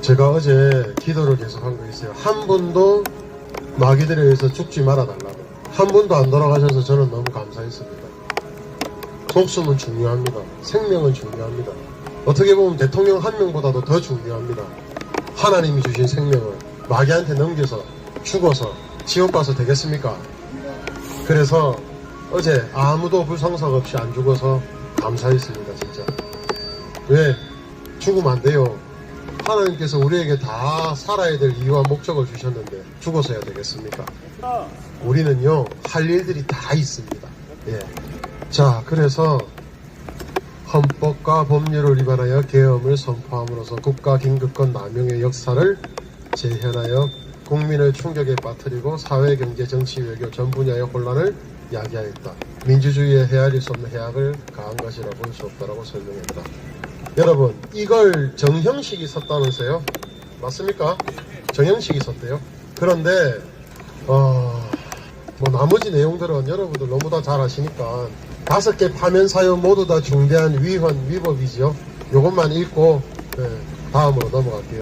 제가 어제 기도를 계속 한 거 있어요. 한 분도 마귀들에 의해서 죽지 말아달라고. 한 분도 안 돌아가셔서 저는 너무 감사했습니다. 목숨은 중요합니다. 생명은 중요합니다. 어떻게 보면 대통령 한 명보다도 더 중요합니다. 하나님이 주신 생명을 마귀한테 넘겨서 죽어서 지옥 가서 되겠습니까? 그래서 어제 아무도 불상사가 없이 안 죽어서 감사했습니다, 진짜. 왜? 죽으면 안 돼요. 하나님께서 우리에게 다 살아야 될 이유와 목적을 주셨는데 죽어서야 되겠습니까? 우리는요, 할 일들이 다 있습니다. 예. 자, 그래서 헌법과 법률을 위반하여 계엄을 선포함으로써 국가 긴급권 남용의 역사를 재현하여 국민을 충격에 빠뜨리고 사회, 경제, 정치, 외교 전 분야의 혼란을 야기하였다. 민주주의에 헤아릴 수 없는 해악을 가한 것이라 볼 수 없다라고 설명했다. 여러분, 이걸 정형식이 썼다면서요? 맞습니까? 정형식이 썼대요. 그런데 어, 뭐 나머지 내용들은 여러분들 너무 다 잘 아시니까 다섯 개 파면 사유 모두 다 중대한 위헌 위법이죠. 요것만 읽고 네, 다음으로 넘어갈게요.